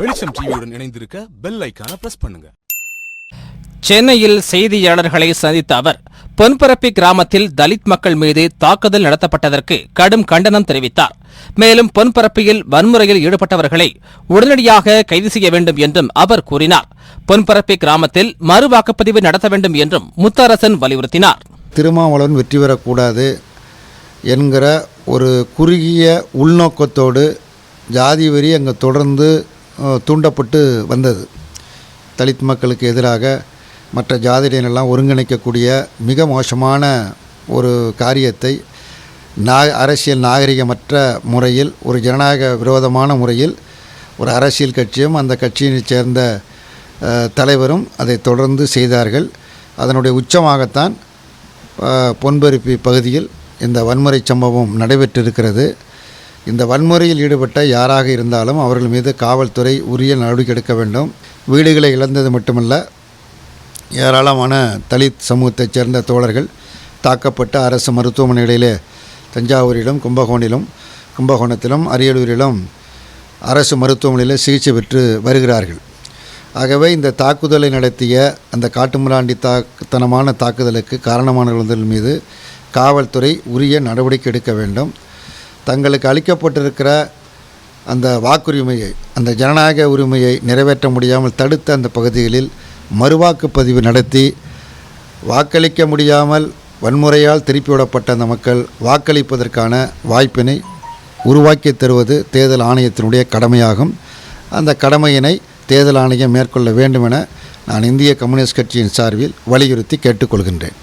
வெளிச்சம் டிவியுடன் இணைந்திருக்க பெல் ஐக்கான பிரஸ் பண்ணுங்க. சென்னையில் செய்தியாளர்களை சந்தித்த அவர் பொன்பரப்பி கிராமத்தில் தலித் மக்கள் மீது தாக்குதல் நடத்தப்பட்டதற்கு கடும் கண்டனம் தெரிவித்தார். மேலும் பொன்பரப்பியில் வன்முறையில் ஈடுபட்டவர்களை உடனடியாக கைது செய்ய வேண்டும் என்றும் அவர் கூறினார். பொன்பரப்பி கிராமத்தில் மறு வாக்குப்பதிவு நடத்த வேண்டும் என்றும் முத்தரசன் வலியுறுத்தினார். திருமாவளவன் வெற்றி பெறக்கூடாது என்கிற ஒரு குறுகிய உள்நோக்கத்தோடு ஜாதி வெறி அங்கே தொடர்ந்து தூண்டப்பட்டு வந்தது. தலித் மக்களுக்கு எதிராக மற்ற ஜாதியினரெல்லாம் ஒருங்கிணைக்கக்கூடிய மிக மோசமான ஒரு காரியத்தை நா அரசியல் நாகரிகமற்ற முறையில் ஒரு ஜனநாயக விரோதமான முறையில் ஒரு அரசியல் கட்சியும் அந்த கட்சியினைச் சேர்ந்த தலைவரும் அதை தொடர்ந்து செய்தார்கள். அதனுடைய உச்சமாகத்தான் பொன்பருப்பி பகுதியில் இந்த வன்முறை சம்பவம் நடைபெற்றிருக்கிறது. இந்த வன்முறையில் ஈடுபட்ட யாராக இருந்தாலும் அவர்கள் மீது காவல்துறை உரிய நடவடிக்கை எடுக்க வேண்டும். வீடுகளை இழந்தது மட்டுமல்ல ஏராளமான தலித் சமூகத்தைச் சேர்ந்த தோழர்கள் தாக்கப்பட்ட அரசு மருத்துவமனைகளிலே தஞ்சாவூரிலும் கும்பகோணிலும் கும்பகோணத்திலும் அரியலூரிலும் அரசு மருத்துவமனையில் சிகிச்சை பெற்று வருகிறார்கள். ஆகவே இந்த தாக்குதலை நடத்திய அந்த காட்டுமிராண்டி தாக்குத்தனமான தாக்குதலுக்கு காரணமானவர்கள் மீது காவல்துறை உரிய நடவடிக்கை எடுக்க வேண்டும். தங்களுக்கு அளிக்கப்பட்டிருக்கிற அந்த வாக்குரிமையை அந்த ஜனநாயக உரிமையை நிறைவேற்ற முடியாமல் தடுத்த அந்த பகுதிகளில் மறுவாக்குப்பதிவு நடத்தி வாக்களிக்க முடியாமல் வன்முறையால் திருப்பிவிடப்பட்ட அந்த மக்கள் வாக்களிப்பதற்கான வாய்ப்பினை உருவாக்கி தருவது தேர்தல் ஆணையத்தினுடைய கடமையாகும். அந்த கடமையினை தேர்தல் ஆணையம் மேற்கொள்ள வேண்டும் என நான் இந்திய கம்யூனிஸ்ட் கட்சியின் சார்பில் வலியுறுத்தி கேட்டுக்கொள்கின்றேன்.